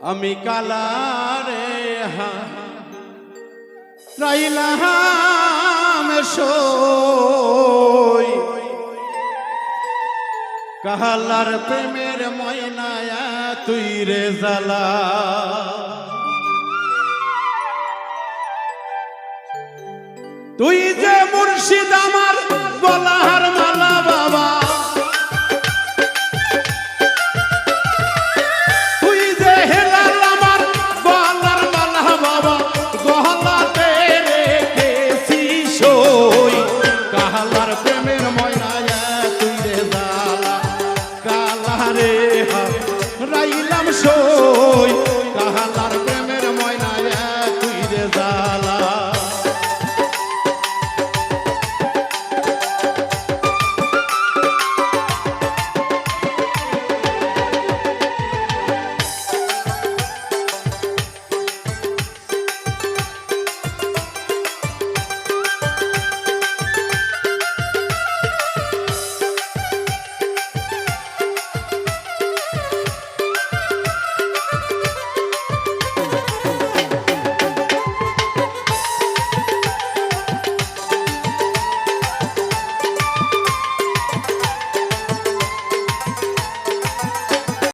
আমি কালারে রাইলাম সই। কাহালার প্রেমের ময়নায়া তুই রে জালা তুই যে মুর্শিদ সই কাহালার প্রেমের ময়না তুই রে যা